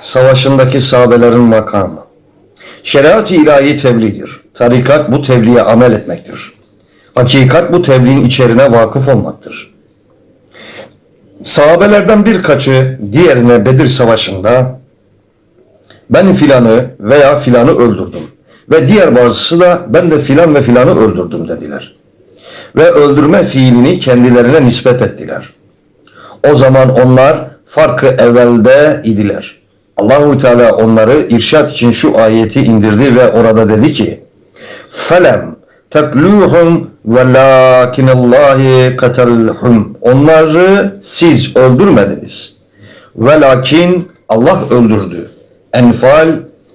savaşındaki sahabelerin makamı. Şeriat-ı ilahi tebliğdir. Tarikat bu tebliğe amel etmektir. Hakikat bu tebliğin içerine vakıf olmaktır. Sahabelerden birkaçı diğerine Bedir Savaşı'nda ben filanı veya filanı öldürdüm ve diğer bazısı da ben de filan ve filanı öldürdüm dediler. Ve öldürme fiilini kendilerine nispet ettiler. O zaman onlar farkı evvelde idiler. Allahu Teala onları irşat için şu ayeti indirdi ve orada dedi ki: "Felem tekluhum velakinallahi katalhum." Onları siz öldürmediniz. Velakin Allah öldürdü. Enfal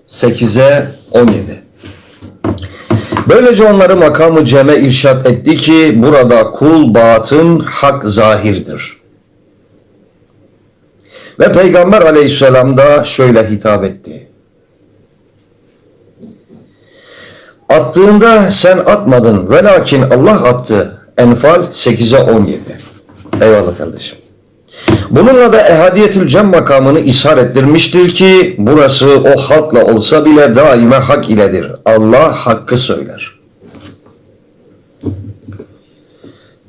8'e 17. Böylece onları makamı ceme irşat etti ki burada kul batın hak zahirdir. Ve Peygamber aleyhisselam da şöyle hitap etti. Attığında sen atmadın ve lakin Allah attı. Enfal 8'e 17. Eyvallah kardeşim. Bununla da ehadiyetül cem makamını ishar ki burası o halkla olsa bile daima hak iledir. Allah hakkı söyler.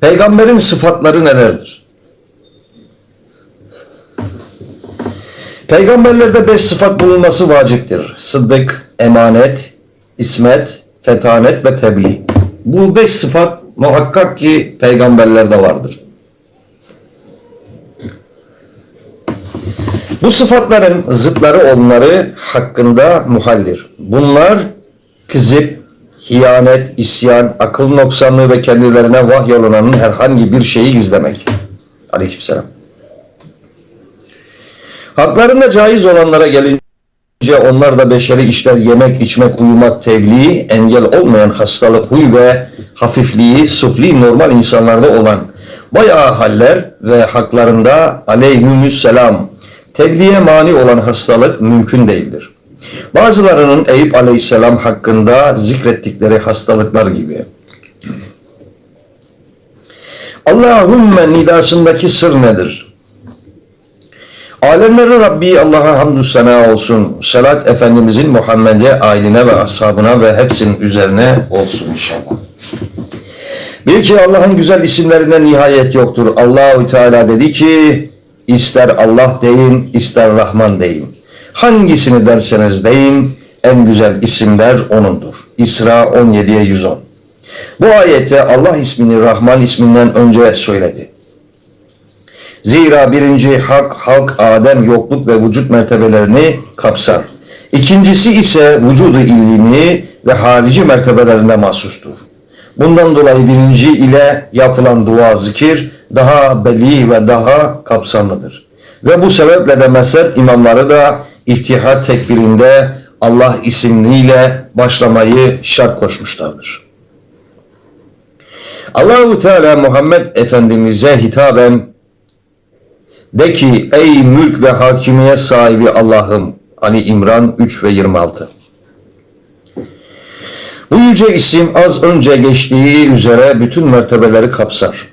Peygamberin sıfatları nelerdir? Peygamberlerde beş sıfat bulunması vaciptir. Sıddık, emanet, ismet, fetanet ve tebliğ. Bu beş sıfat muhakkak ki peygamberlerde vardır. Bu sıfatların zıtları onları hakkında muhaldir. Bunlar kızıp, hiyanet, isyan, akıl noksanlığı ve kendilerine vahyolunanın herhangi bir şeyi gizlemek. Aleykümselam. Haklarında caiz olanlara gelince onlar da beşeri işler yemek, içmek, uyumak, tebliğ, engel olmayan hastalık, huy ve hafifliği, sufli normal insanlarda olan bayağı haller ve haklarında aleyhümüsselam tebliğe mani olan hastalık mümkün değildir. Bazılarının Eyüp aleyhisselam hakkında zikrettikleri hastalıklar gibi. Allahümme nidasındaki sır nedir? Alemlerin Rabbi Allah'a hamdü sena olsun. Salat Efendimizin Muhammed'e, ailine ve ashabına ve hepsinin üzerine olsun inşallah. Bil ki Allah'ın güzel isimlerine nihayet yoktur. Allahü Teala dedi ki ister Allah deyin, ister Rahman deyin. Hangisini derseniz deyin, en güzel isimler O'nundur. İsra 17'ye 110. Bu ayette Allah ismini Rahman isminden önce söyledi. Zira birinci hak, halk, Adem, yokluk ve vücut mertebelerini kapsar. İkincisi ise vücudu ilmi ve harici mertebelerine mahsustur. Bundan dolayı birinci ile yapılan dua zikir daha belli ve daha kapsamlıdır. Ve bu sebeple de mezhep imamları da İttihat tekbirinde Allah isimliyle başlamayı şart koşmuşlardır. Allahu Teala Muhammed Efendimiz'e hitaben de ki ey mülk ve hakimiyet sahibi Allah'ım Ali İmran 3 ve 26 Bu yüce isim az önce geçtiği üzere bütün mertebeleri kapsar.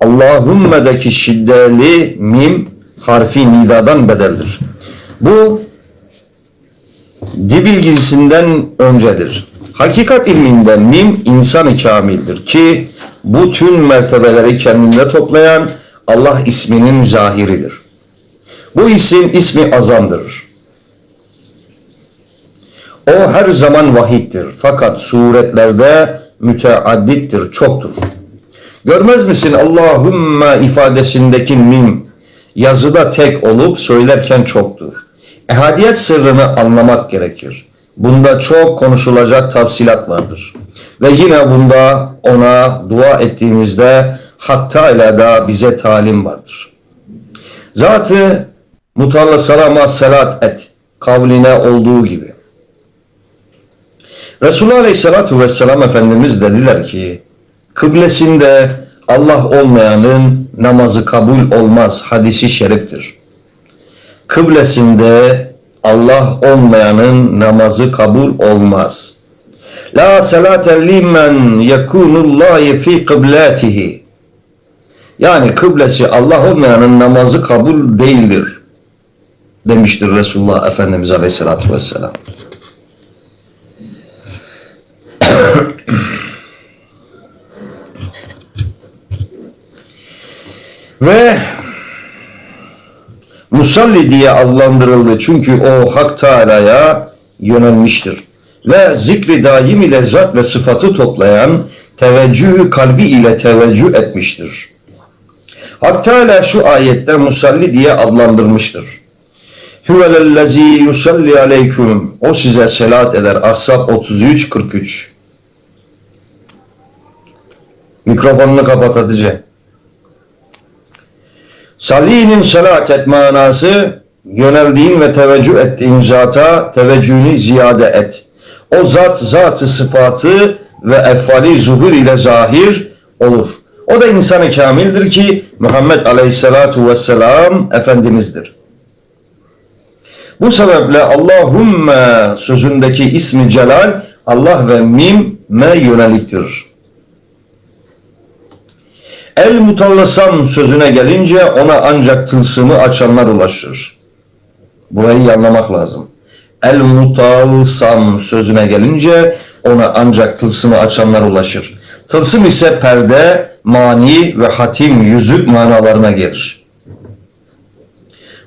Allahümme'deki şiddeli mim harfi nidadan bedeldir. Bu dibilgisinden öncedir. Hakikat ilminde mim insan-ı kamildir ki bu tüm mertebeleri kendinde toplayan Allah isminin zahiridir. Bu isim ismi azamdır. O her zaman vahittir fakat suretlerde müteaddittir, çoktur. Görmez misin Allahümme ifadesindeki mim yazıda tek olup söylerken çoktur. Ehadiyet sırrını anlamak gerekir. Bunda çok konuşulacak tafsilat vardır. Ve yine bunda ona dua ettiğimizde hatta ile da bize talim vardır. Zatı mutalla salama salat et kavline olduğu gibi. Resulullah Aleyhisselatü Vesselam Efendimiz dediler ki kıblesinde Allah olmayanın namazı kabul olmaz hadisi şeriftir. Kıblesinde Allah olmayanın namazı kabul olmaz. La salate limen yekunullahi fi kıblatihi. Yani kıblesi Allah olmayanın namazı kabul değildir. demiştir Resulullah Efendimiz Aleyhisselatü Vesselam. Ve musalli diye adlandırıldı çünkü o Hak Teala'ya yönelmiştir. Ve zikri daim ile zat ve sıfatı toplayan teveccühü kalbi ile teveccüh etmiştir. Hak Teala şu ayette musalli diye adlandırmıştır. Huvelellezî yusalli aleyküm. O size selat eder. Ahzab 33-43. Mikrofonunu kapat Hatice. Salihinin salat et manası yöneldiğin ve teveccüh ettiğin zata teveccühünü ziyade et. O zat zatı sıfatı ve efali zuhur ile zahir olur. O da insanı kamildir ki Muhammed Aleyhisselatu Vesselam Efendimizdir. Bu sebeple Allahümme sözündeki ismi celal Allah ve mim me yöneliktir. El mutallasam sözüne gelince ona ancak tılsımı açanlar ulaşır. Burayı anlamak lazım. El mutalsam sözüne gelince ona ancak tılsımı açanlar ulaşır. Tılsım ise perde, mani ve hatim, yüzük manalarına gelir.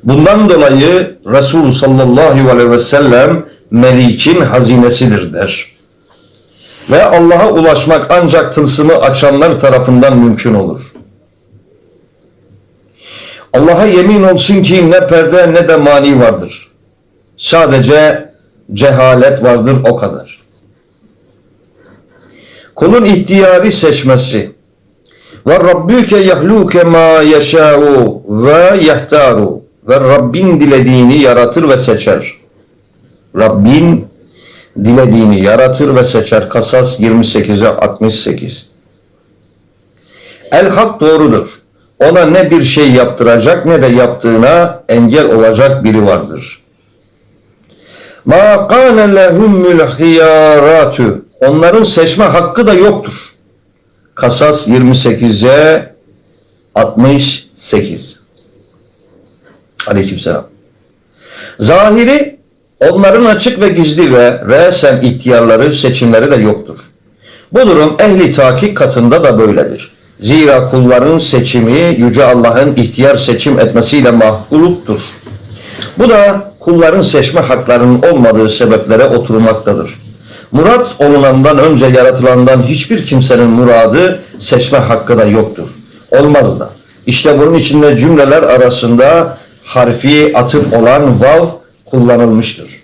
Bundan dolayı Resul sallallahu aleyhi ve sellem melikin hazinesidir der. Ve Allah'a ulaşmak ancak tılsımı açanlar tarafından mümkün olur. Allah'a yemin olsun ki ne perde ne de mani vardır. Sadece cehalet vardır o kadar. Kulun ihtiyari seçmesi ve Rabbüke yahluke ma yeşâ'u ve yehtaru ve Rabbin dilediğini yaratır ve seçer. Rabbin dilediğini yaratır ve seçer. Kasas 28'e 68. El hak doğrudur. Ona ne bir şey yaptıracak ne de yaptığına engel olacak biri vardır. Ma kana lehumul hiyaratu. Onların seçme hakkı da yoktur. Kasas 28'e 68. Aleykümselam. Zahiri onların açık ve gizli ve resen ihtiyarları, seçimleri de yoktur. Bu durum ehli takik katında da böyledir. Zira kulların seçimi Yüce Allah'ın ihtiyar seçim etmesiyle mahkuluptur. Bu da kulların seçme haklarının olmadığı sebeplere oturmaktadır. Murat olunandan önce yaratılandan hiçbir kimsenin muradı seçme hakkı da yoktur. Olmaz da. İşte bunun içinde cümleler arasında harfi atıf olan vav kullanılmıştır.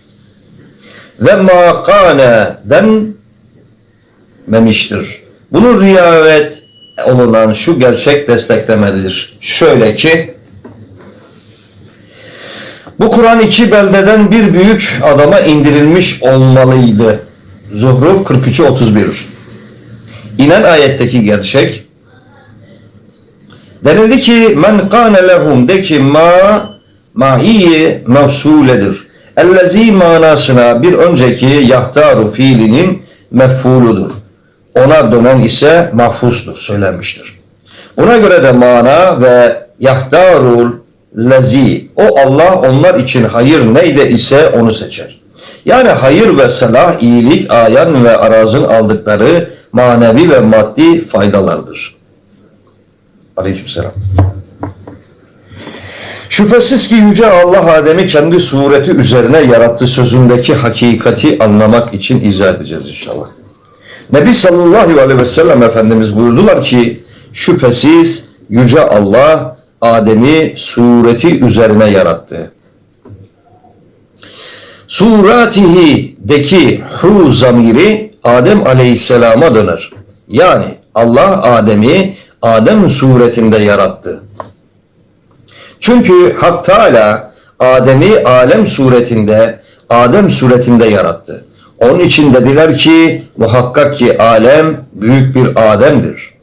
Ve makane denmemiştir. Bunun riayet olunan şu gerçek desteklemedir. Şöyle ki bu Kur'an iki beldeden bir büyük adama indirilmiş olmalıydı. Zuhruf 43'ü 31. İnen ayetteki gerçek denildi ki men kâne lehum de ki ma ma'iye mevsuledir. Ellezî manasına bir önceki yahtaru fiilinin mef'uludur. Ona dönen ise mahfuzdur söylenmiştir. Buna göre de mana ve yahtarul lezi o Allah onlar için hayır neyde ise onu seçer. Yani hayır ve salah, iyilik, ayan ve arazın aldıkları manevi ve maddi faydalardır. Aleykümselam. Şüphesiz ki Yüce Allah Adem'i kendi sureti üzerine yarattı sözündeki hakikati anlamak için izah edeceğiz inşallah. Nebi sallallahu aleyhi ve sellem Efendimiz buyurdular ki şüphesiz Yüce Allah Adem'i sureti üzerine yarattı. Suratihi deki hu zamiri Adem aleyhisselama döner. Yani Allah Adem'i Adem suretinde yarattı. Çünkü Hak Teala Adem'i alem suretinde, Adem suretinde yarattı. Onun için dediler ki muhakkak ki alem büyük bir Adem'dir.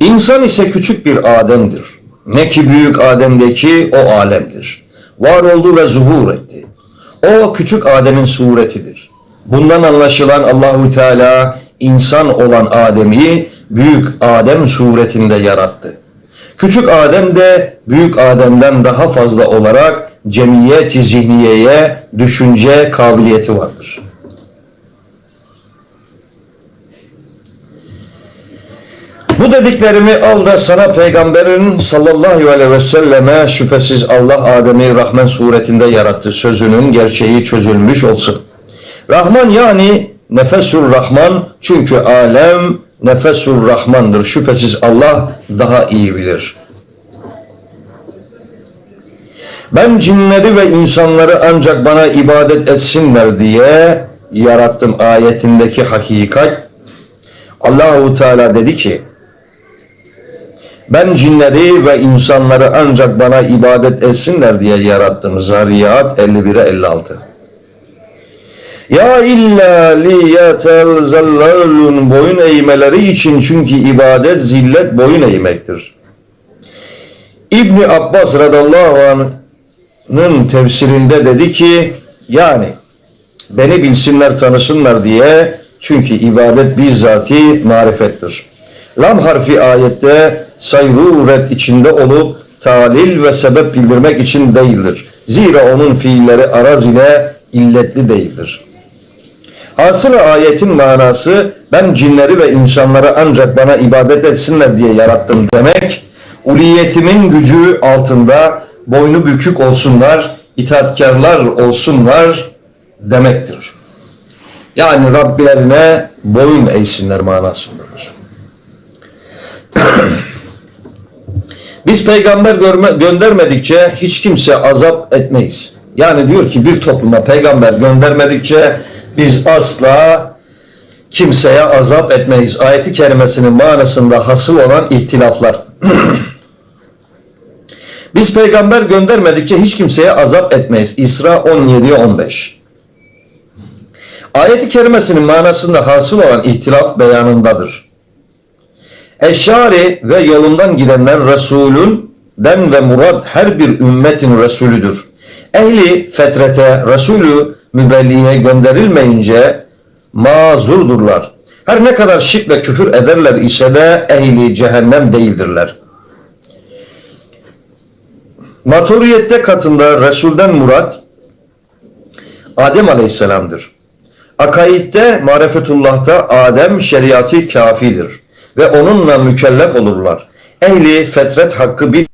İnsan ise küçük bir Adem'dir. Ne ki büyük Adem'deki o alemdir. Var oldu ve zuhur etti. O küçük Adem'in suretidir. Bundan anlaşılan Allahu Teala insan olan Adem'i büyük Adem suretinde yarattı. Küçük Adem de büyük Adem'den daha fazla olarak cemiyet-i zihniyeye düşünce kabiliyeti vardır. Bu dediklerimi al da sana peygamberin sallallahu aleyhi ve selleme şüphesiz Allah Adem'i Rahman suretinde yarattı sözünün gerçeği çözülmüş olsun. Rahman yani nefesur Rahman çünkü alem nefesur Rahmandır. Şüphesiz Allah daha iyi bilir. Ben cinleri ve insanları ancak bana ibadet etsinler diye yarattım ayetindeki hakikat. Allahu Teala dedi ki ben cinleri ve insanları ancak bana ibadet etsinler diye yarattım. Zariyat 51'e 56. Ya illa liyetel zellalun boyun eğmeleri için çünkü ibadet zillet boyun eğmektir. İbni Abbas radallahu anh'ın tefsirinde dedi ki yani beni bilsinler tanısınlar diye çünkü ibadet bizzati marifettir. Lam harfi ayette sayruret içinde olup talil ve sebep bildirmek için değildir. Zira onun fiilleri araz ile illetli değildir. Hasılı ayetin manası ben cinleri ve insanları ancak bana ibadet etsinler diye yarattım demek, uliyetimin gücü altında boynu bükük olsunlar, itaatkarlar olsunlar demektir. Yani Rablerine boyun eğsinler manasındadır. Biz peygamber görme, göndermedikçe hiç kimse azap etmeyiz. Yani diyor ki bir topluma peygamber göndermedikçe biz asla kimseye azap etmeyiz. Ayeti kerimesinin manasında hasıl olan ihtilaflar. biz peygamber göndermedikçe hiç kimseye azap etmeyiz. İsra 17-15 Ayeti kerimesinin manasında hasıl olan ihtilaf beyanındadır. Eşari ve yolundan gidenler Resulün den ve murad her bir ümmetin Resulüdür. Ehli fetrete Resulü mübelliğe gönderilmeyince mazurdurlar. Her ne kadar şirk ve küfür ederler ise de ehli cehennem değildirler. Maturiyette katında Resul'den murat Adem Aleyhisselam'dır. Akaidde marifetullah'ta Adem şeriatı kafidir ve onunla mükellef olurlar. Ehli fetret hakkı bir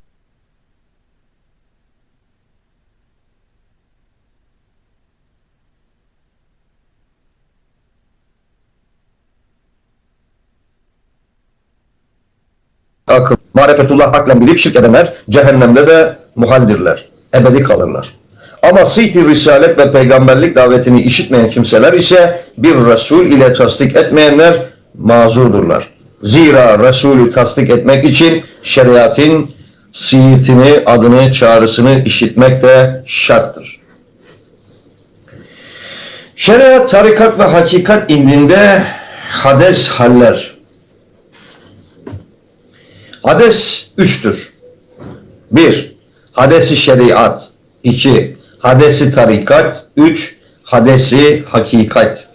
akıl, marifetullah aklen bilip şirk edenler cehennemde de muhaldirler. Ebedi kalırlar. Ama sıyti risalet ve peygamberlik davetini işitmeyen kimseler ise bir Resul ile tasdik etmeyenler mazurdurlar. Zira Resulü tasdik etmek için şeriatın siyitini, adını, çağrısını işitmek de şarttır. Şeriat, tarikat ve hakikat indinde hades haller. Hades üçtür. Bir, hadesi şeriat. iki hadesi tarikat. Üç, hadesi hakikat.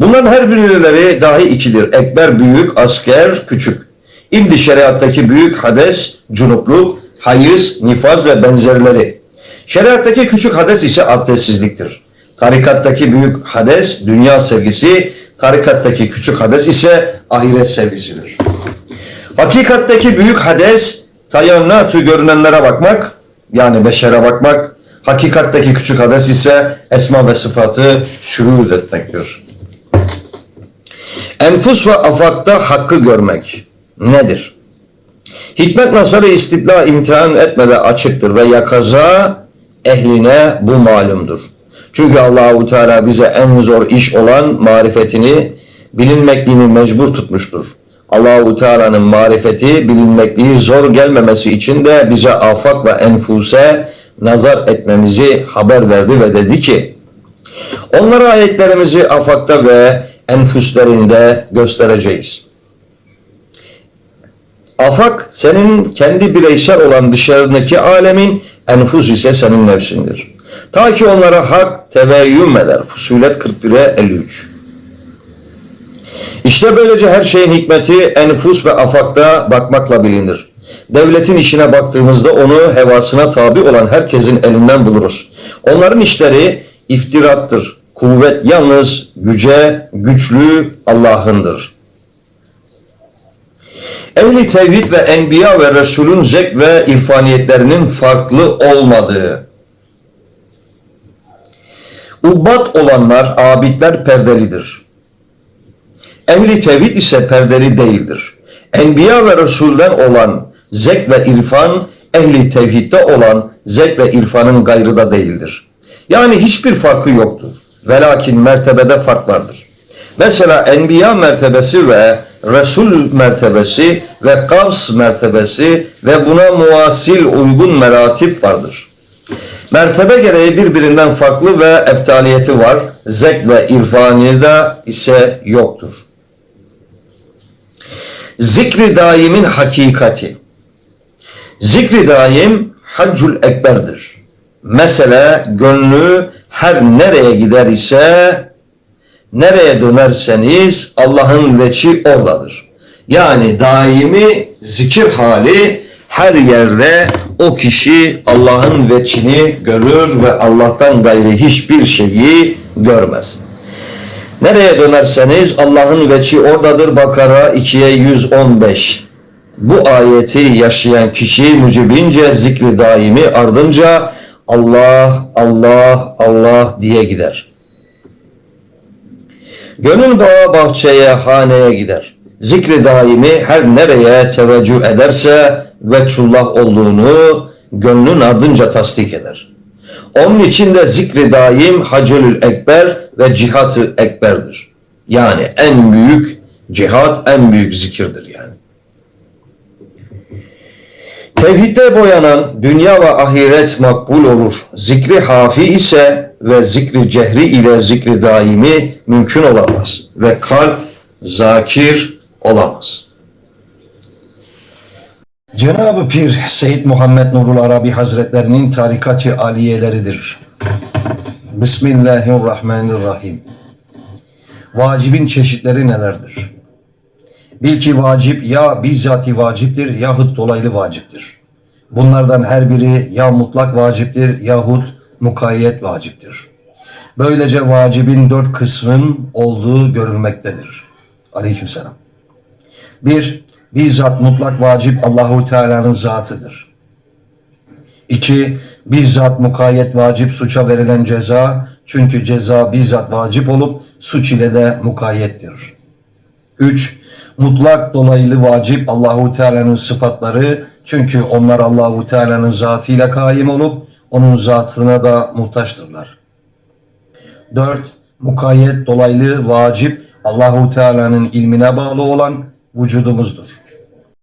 Bunların her birileri dahi ikidir. Ekber büyük, asker küçük. İmdi şeriattaki büyük hades, cunupluk, hayız, nifaz ve benzerleri. Şeriattaki küçük hades ise abdestsizliktir. Tarikattaki büyük hades, dünya sevgisi, tarikattaki küçük hades ise ahiret sevgisidir. Hakikatteki büyük hades, tayannatü görünenlere bakmak, yani beşere bakmak, hakikatteki küçük hades ise esma ve sıfatı şuhud etmektir. Enfus ve afakta hakkı görmek nedir? Hikmet nazarı istidla imtihan etmede açıktır ve yakaza ehline bu malumdur. Çünkü Allahu Teala bize en zor iş olan marifetini bilinmekliğini mecbur tutmuştur. Allahu Teala'nın marifeti bilinmekliği zor gelmemesi için de bize afak ve enfuse nazar etmemizi haber verdi ve dedi ki onlara ayetlerimizi afakta ve enfüslerinde göstereceğiz. Afak senin kendi bireysel olan dışarındaki alemin, enfus ise senin nefsindir. Ta ki onlara hak teveyyüm eder. Fusulet 41'e 53. İşte böylece her şeyin hikmeti enfus ve afakta bakmakla bilinir. Devletin işine baktığımızda onu hevasına tabi olan herkesin elinden buluruz. Onların işleri iftirattır. Kuvvet yalnız güce, güçlü Allah'ındır. Ehli tevhid ve enbiya ve Resulün zek ve irfaniyetlerinin farklı olmadığı. Ubbat olanlar, abidler perdelidir. Ehli tevhid ise perdeli değildir. Enbiya ve Resul'den olan zek ve irfan, ehli tevhidde olan zek ve irfanın gayrı da değildir. Yani hiçbir farkı yoktur. Velakin mertebede fark vardır. Mesela Enbiya mertebesi ve Resul mertebesi ve Kavs mertebesi ve buna muasil uygun meratip vardır. Mertebe gereği birbirinden farklı ve eftaliyeti var. Zek ve irfaniyede ise yoktur. Zikri daimin hakikati. Zikri daim haccul ekberdir. Mesela gönlü her nereye gider ise nereye dönerseniz Allah'ın veçi oradadır. Yani daimi zikir hali her yerde o kişi Allah'ın veçini görür ve Allah'tan gayri hiçbir şeyi görmez. Nereye dönerseniz Allah'ın veçi oradadır. Bakara 2'ye 115. Bu ayeti yaşayan kişi mücibince zikri daimi ardınca Allah, Allah, Allah diye gider. Gönül bağa bahçeye, haneye gider. Zikri daimi her nereye teveccüh ederse veçullah olduğunu gönlün ardınca tasdik eder. Onun için de zikri daim hacölül ekber ve cihat-ı ekberdir. Yani en büyük cihat, en büyük zikirdir yani. Tevhidde boyanan dünya ve ahiret makbul olur. Zikri hafi ise ve zikri cehri ile zikri daimi mümkün olamaz. Ve kalp zakir olamaz. Cenab-ı Pir Seyyid Muhammed Nurul Arabi Hazretlerinin tarikati aliyeleridir. Bismillahirrahmanirrahim. Vacibin çeşitleri nelerdir? Bil ki vacip ya bizzati vaciptir yahut dolaylı vaciptir. Bunlardan her biri ya mutlak vaciptir yahut mukayyet vaciptir. Böylece vacibin dört kısmın olduğu görülmektedir. Aleykümselam. Bir, bizzat mutlak vacip Allahu Teala'nın zatıdır. İki, bizzat mukayyet vacip suça verilen ceza çünkü ceza bizzat vacip olup suç ile de mukayyettir. Üç, mutlak dolaylı vacip Allahu Teala'nın sıfatları çünkü onlar Allahu Teala'nın zatıyla kaim olup onun zatına da muhtaçtırlar. 4. Mukayyet dolaylı vacip Allahu Teala'nın ilmine bağlı olan vücudumuzdur.